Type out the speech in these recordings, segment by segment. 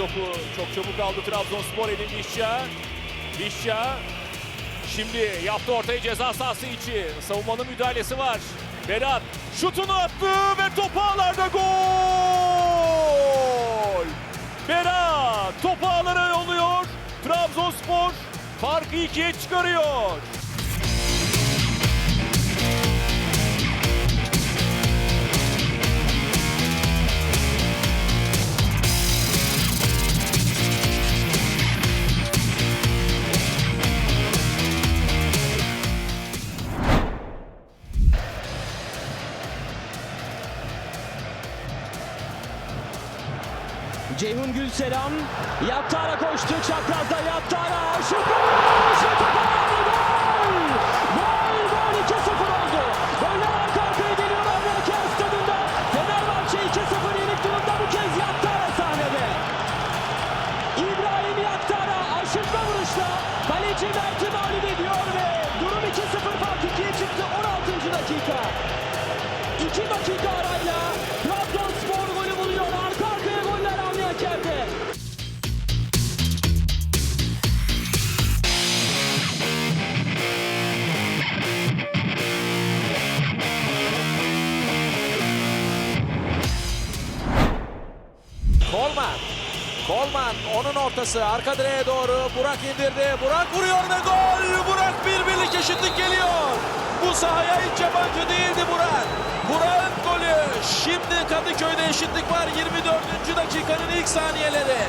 topu çok çabuk aldı Trabzonspor Edin Vişça. Vişça şimdi yaptı ortaya ceza sahası içi. Savunmanın müdahalesi var. Berat şutunu attı ve topu ağlarda gol! Berat topu ağlara yolluyor. Trabzonspor farkı ikiye çıkarıyor. Ceyhun Gülselam Yattara koştu çaprazda Yattara. Şut şut gol! Gol! Gol! 2-0 oldu. Goller arka arkaya geliyor. Amerika stadında. Fenerbahçe 2-0 yenik durumda bu kez Yattara sahnede. İbrahim Yattara aşırtma vuruşla kaleci Mert'i mağlup ediyor Kolman onun ortası arka direğe doğru Burak indirdi. Burak vuruyor ve gol. Burak bir birlik eşitlik geliyor. Bu sahaya hiç yabancı değildi Burak. Burak'ın golü. Şimdi Kadıköy'de eşitlik var 24. dakikanın ilk saniyeleri.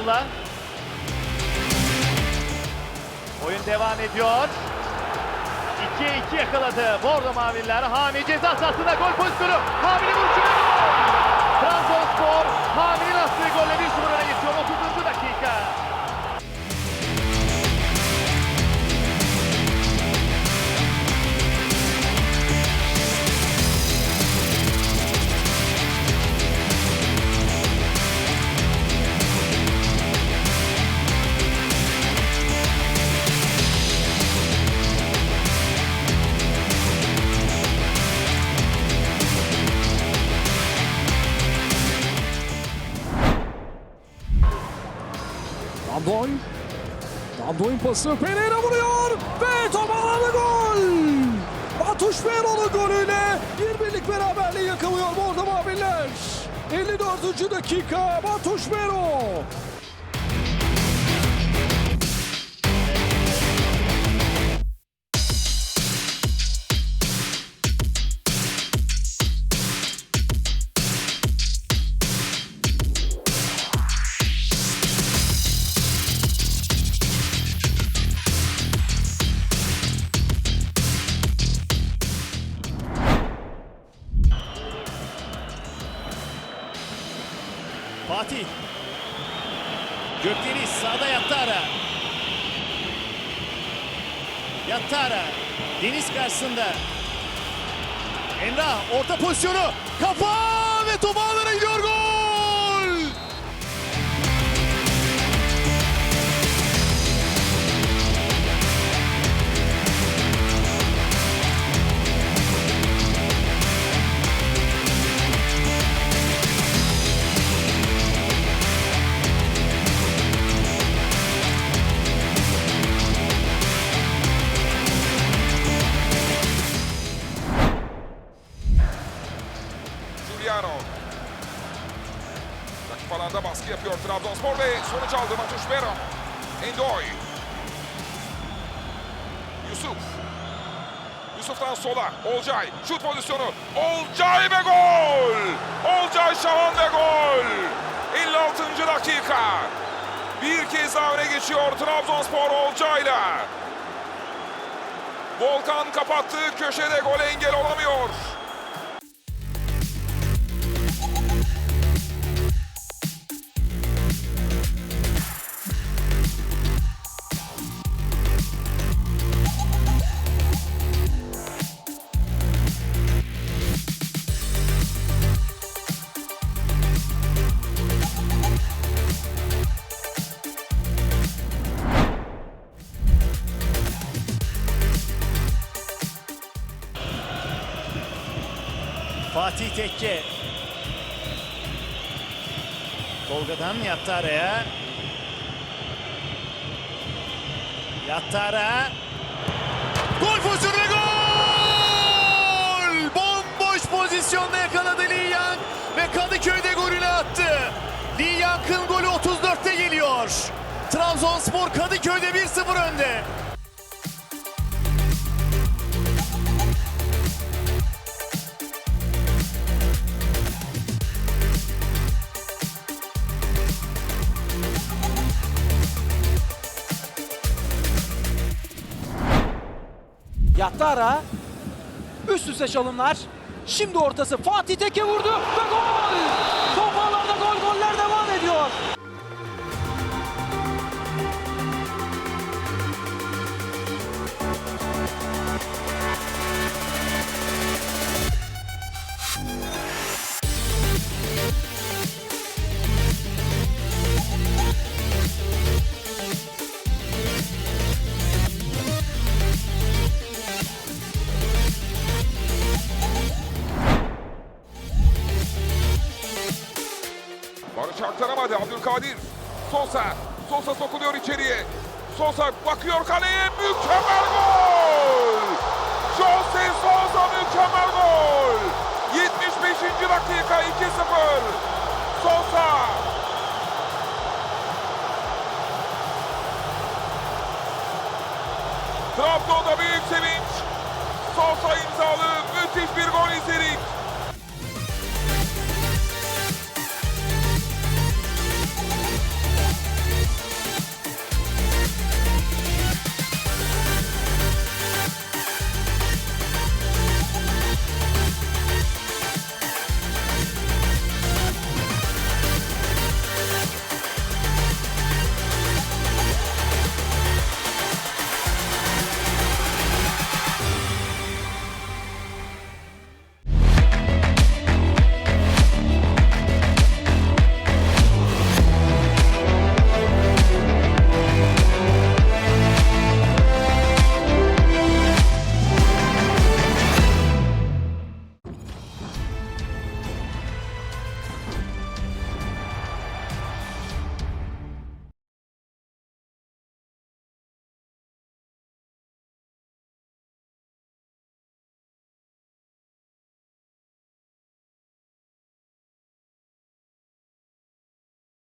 Abdullah. Oyun devam ediyor. 2'ye 2 yakaladı Bordo Mavililer. Hami ceza sahasında gol pozisyonu. Hami'nin vuruşu ve gol. Trabzonspor Hami'nin Van Boy. Van Boy'un pası Pereira vuruyor ve top ağlarda gol. Batuş Pero'nun golüyle bir birlik beraberliği yakalıyor Bordo Maviller. 54. dakika Batuş Pero. Fatih. Gökdeniz sağda yattı ara. Yattı ara. Deniz karşısında. Emrah orta pozisyonu. Kafa ve top alanda baskı yapıyor Trabzonspor ve sonuç aldı Matuş Bera. Endoy. Yusuf. Yusuf'tan sola. Olcay. Şut pozisyonu. Olcay ve gol. Olcay Şahan ve gol. 56. dakika. Bir kez daha öne geçiyor Trabzonspor Olcay'la. Volkan kapattığı köşede gol engel olamıyor. Fatih Tekke. Tolga'dan yattı araya. Yattı ara. Gol pozisyonu ve gol! Bomboş pozisyonda yakaladı Lee Yang ve Kadıköy'de golünü attı. Lee Yang'ın golü 34'te geliyor. Trabzonspor Kadıköy'de 1-0 önde. Yattı ara. Üst üste çalımlar. Şimdi ortası Fatih Tekke vurdu ve gol! Hiç aktaramadı Abdülkadir. Sosa. Sosa sokuluyor içeriye. Sosa bakıyor kaleye. Mükemmel gol! Jose Sosa mükemmel gol!